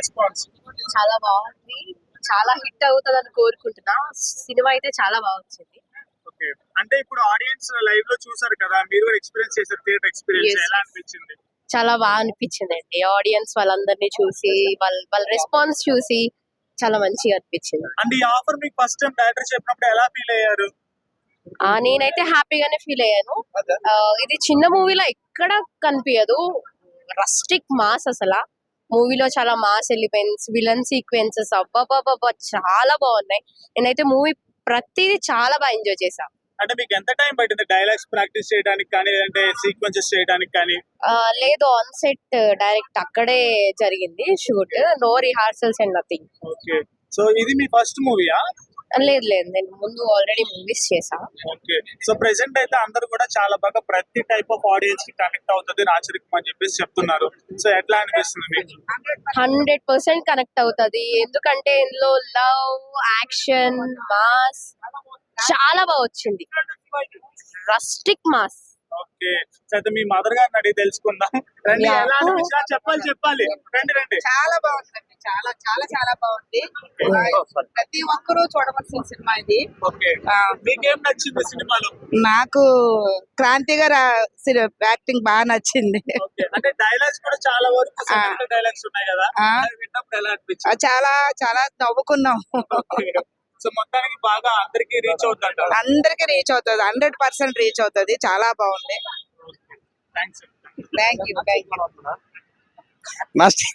Response చాలా బాగుంది. చాలా హిట్ అవుతుంది అని కోరుకుంటున్నా. సినిమా అయితే చాలా బాగా వచ్చింది అంటే ఇప్పుడు ఆడియన్స్ లైవ్లో చూసారు కదా మీరు కూడా ఎక్స్పీరియన్స్ చేశారు థియేటర్ ఎక్స్పీరియన్స్ ఎలా. అనిపించింది? చాలా బాగా అనిపించింది అండి ఆడియన్స్ వాళ్ళందరినీ చూసి వాళ్ళ వాళ్ళ రెస్పాన్స్ చూసి చాలా మంచిగా అనిపించింది. అండ్ ఈ ఆఫర్ మీకు ఫస్ట్ టైం డైరెక్టర్ చెప్పినప్పుడు ఎలా ఫీల్ అయ్యారు? ఆ, నేనైతే హ్యాపీగానే ఫీల్ అయ్యాను. ఇది చిన్న మూవీలో ఎక్కడ కనిపించదు. రస్టిక్ మాస్ అసలు. మూవీలో చాలా మాస్ ఎలిమెంట్స్ విలన్ సీక్వెన్సెస్ అబ్బాబాబా చాలా బాగున్నాయి. నేనైతే మూవీ ప్రతిదీ చాలా బాగా ఎంజాయ్ చేశా. అంటే మీకు ఎంత టైం పట్టింది డైలాగ్స్ ప్రాక్టీస్ చేయడానికి కానీ లేదంటే సీక్వెన్సెస్ చేయడానికి కానీ? లేదు ఆన్ సెట్ డైరెక్ట్ అక్కడే జరిగింది shoot no rehearsals and nothing okay so ఇది మీ ఫస్ట్ మూవీయా లేదు లేదు నేను ముందు ఆల్రెడీ మూవీస్ చేసా ఓకే. సో ప్రెసెంట్ అయితే అందరూ కూడా చాలా బాగా ప్రతి టైప్ ఆఫ్ ఆడియన్స్కి కనెక్ట్ అవుతుంది రాచరికం అని చెప్పేసి చెప్తున్నారు. సో ఎట్లా అనిపిస్తుంది మీకు? హండ్రెడ్ పర్సెంట్ కనెక్ట్ అవుతుంది. ఎందుకంటే ఇందులో లవ్ యాక్షన్ మాస్ చాలా బాగా వచ్చింది. Rustic mass. ఓకే. అయితే మీ మదర్ గారిని అడిగి తెలుసుకుందాం. రండి. ఎలా అనిపించినా చెప్పాలి చెప్పాలి. రండి రండి. చాలా బాగుందండి చాలా చాలా చాలా బాగుంది. ఆ, ప్రతి ఒక్కరూ చూడవలసిన సినిమా ఇది. మీకేం నచ్చింది సినిమాలో? నాకు క్రాంతి గారు యాక్టింగ్ బాగా నచ్చింది. అంటే డైలాగ్స్ కూడా చాలా వరకు డైలాగ్స్ ఉన్నాయి కదా. విన్నప్పుడు ఎలా అనిపించింది? చాలా చాలా నవ్వుకున్నాం. సో మొత్తానికి బాగా అందరికి రీచ్ అవుతుంటారు అందరికి రీచ్ అవుతుంది. హండ్రెడ్ పర్సెంట్ రీచ్ అవుతుంది. చాలా బాగుంది. Thank you thank you